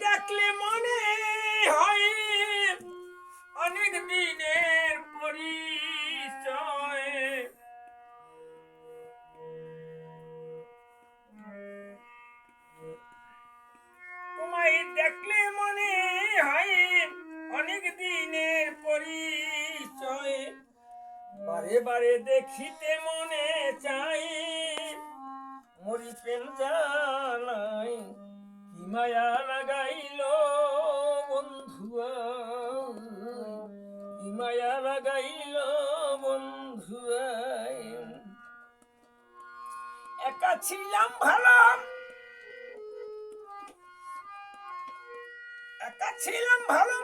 দেখলে মনে হয় অনেক দিনের পরিচয়। তোমায় দেখলে মনে হয় অনেক দিনের পরিচয়। বারে বারে দেখিতে মনে চাই মরি প্রেম জানাই কি মায়া লাগাই লাগাইল বন্ধুয়াই একা ছিলাম ভালো। একা ছিলাম ভালো।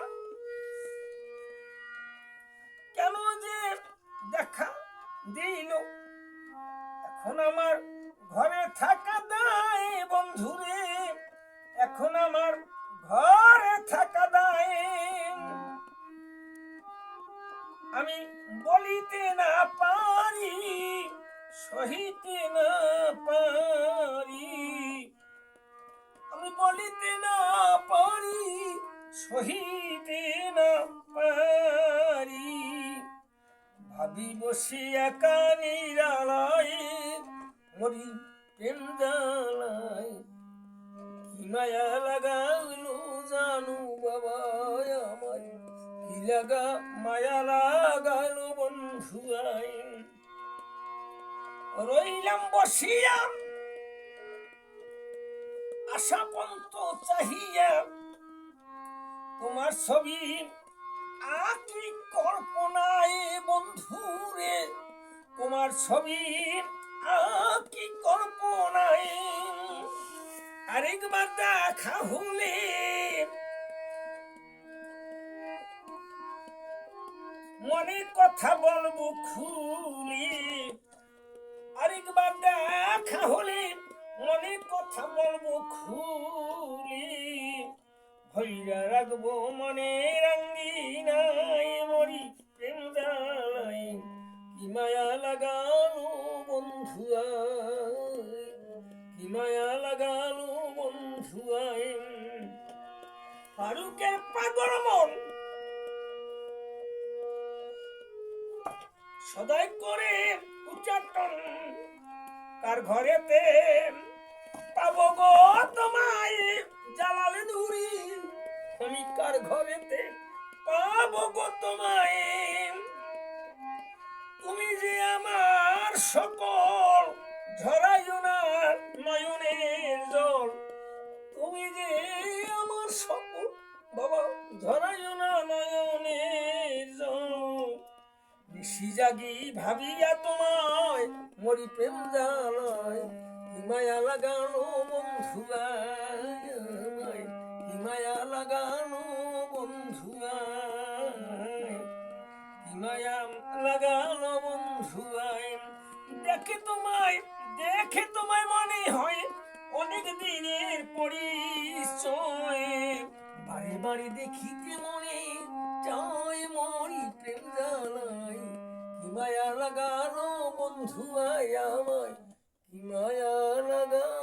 কেন যে দেখা দিল এখন আমার ঘরে থাকা দায় বন্ধুরে। এখন আমার ঘরে থাকা দায়। আমি বলিতে না পারি, সহিতে না পারি। আমি বলিতে না পারি, সহিতে না পারি। ভাবি বসি একা নিরালয়, মরি প্রেম জালাই কি মায়া লাগালো জানু বাবা। লাগা মায়া লাগালো বন্ধু রইলাম বসিয়া আশা পন্ত চাহিয়া তোমার ছবি আকি কল্পনায়, বন্ধুরে, তোমার ছবি আকি কল্পনায়। আরেকবার দেখা হলে মনে কথা বলব খুলি। আরেকবার দেখা হলে মনে কথা বলব খুলি। ভৈরা রাখব মনে রঙ্গিনাই মরি প্রেম জালাই কি মায়া লাগালো বন্ধুয়া, কি মায়া লাগালো বন্ধুয়াই ফারুকের পাগল সদাই করে উচ্চাটন কার ঘরেতে পাবো গো তোমায় জ্বালালে ধুরি আমি কার ঘরেতে পাবো গো তোমায়? তুমি যে আমার সকল ঝরাইও না নয়নের জল, তুমি যে আমার সকল বাবা ঝরাইও নিশি জাগি ভাবিয়া তোমায়, মরি প্রেম জানায় হিমায়া লাগানো বন্ধুয়ায় হিমায়া লাগানো বন্ধুয়ায় হিমায়া লাগানো বন্ধুয়ায় দেখে তোমায় দেখে তোমায় মনে হয় অনেক দিনের পরিচয়। বারে বারে দেখিতে মনে চায় মরি প্রেম মায়া লাগানো বন্ধু আমায় কি মায়া লাগানো